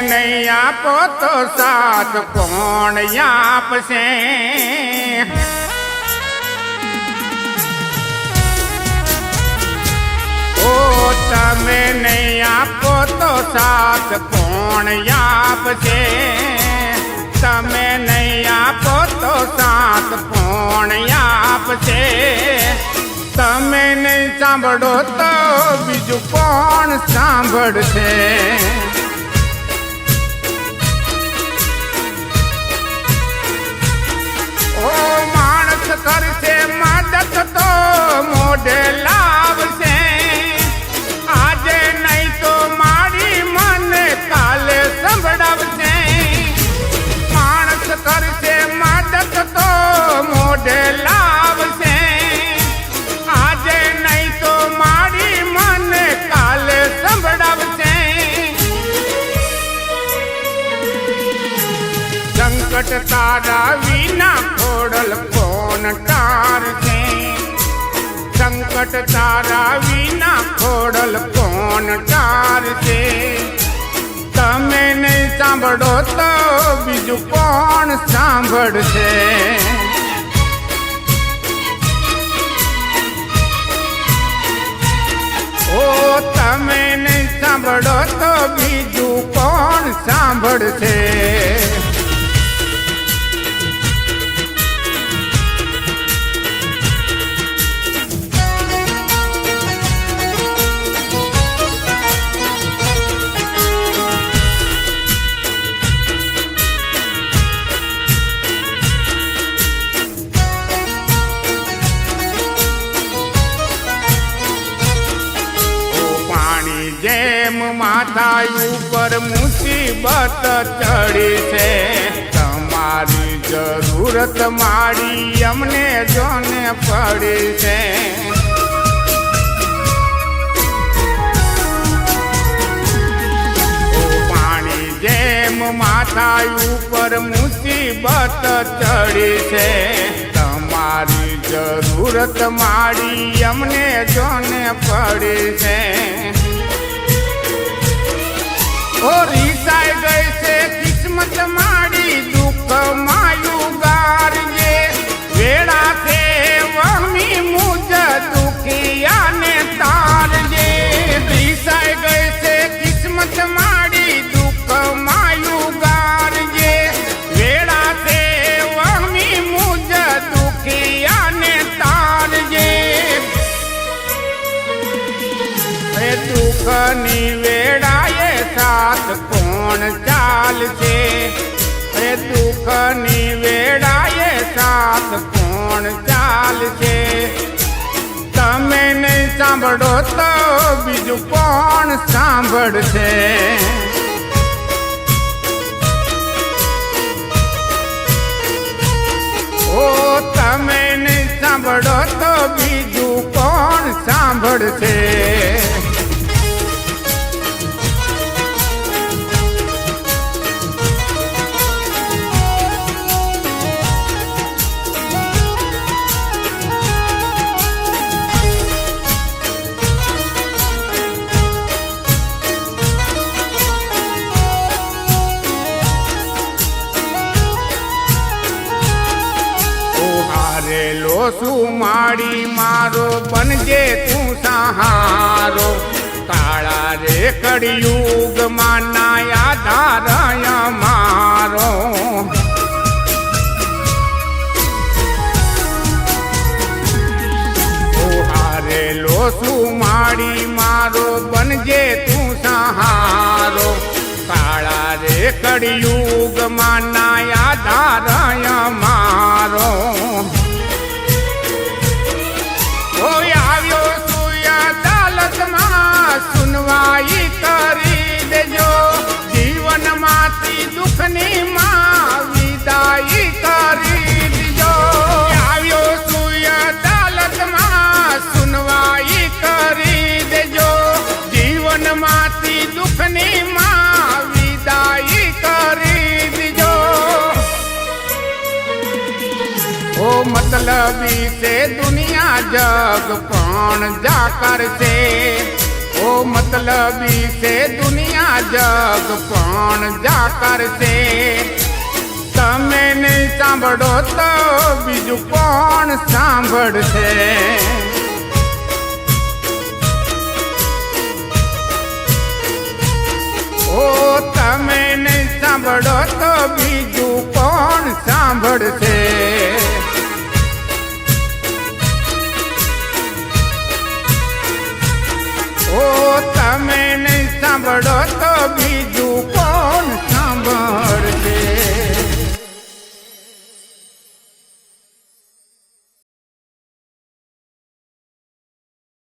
નહીં આપો તો સાથ કોણ આપશે? ઓ, તમે નહીં આપો તો સાથ કોણ આપશે? તમે નહીં આપો તો સાથ કોણ આપશે? તમે નહીં સાંભળો તો બીજું કોણ સાંભળશે? સંકટ તારા વિના ખોડલ કોણ ટારશે સંકટ તારા વિના ખોડલ કોણ ટારશે તમે નહીં સાંભળો તો બીજું કોણ સાંભળશે? ઓ, તમે નહીં સાંભળો તો બીજું કોણ સાંભળશે? માથા ઉપર મુસીબત ચડી છે. તમારી જરૂરત મારી અમને જોને પડી છે. પાણી જેમ માથા ઉપર મુસીબત ચડી છે. તમારી જરૂરત મારી અમને જોને પડી છે. ઓ રીસાઈ ગઈ છે કિસ્મત મારી દુઃખ માયું ગારજે. વેળા છે વહમી મુજ દુખિયાને તારજે. રીસાઈ ગઈ છે કિસ્મત મારી દુઃખ માયું ગારજે. વેળા છે વહમી મુજ દુખિયાને તારજે. દુઃખની સાથ કોણ ચાલશે. એ દુઃખની વેળાએ સાથ કોણ ચાલશે? તમે નહીં સાંભળો તો બીજું કોણ સાંભળશે? ઓ, તમે નહીં સાંભળો શું માડી મારો બનજે તું સહારો. કાળા રે કળિયુગમાં ના ધારાયા મારો. હારેલો શું માડી મારો બનજે તું સહારો. કાળા રે કળિયુગમાં ના આધારય જીવનમાંથી દુઃખની માં વિદાય કરી દીજો. આવ્યો સુય અદાલતમાં સુનવાઈ કરી દેજો. જીવનમાંથી દુઃખની માં વિદાય કરી દીજો. ઓ મતલબી છે દુનિયા જગ પણ જા કરશે ઓ મતલબી છે દુનિયા જગ પણ જા કરશે? તમે નહીં સાંભળો તો બીજું કોણ સાંભળશે? ઓ તમે નહીં સાંભળો તો બીજું કોણ સાંભળશે? સાંભળો તો બીજું કોણ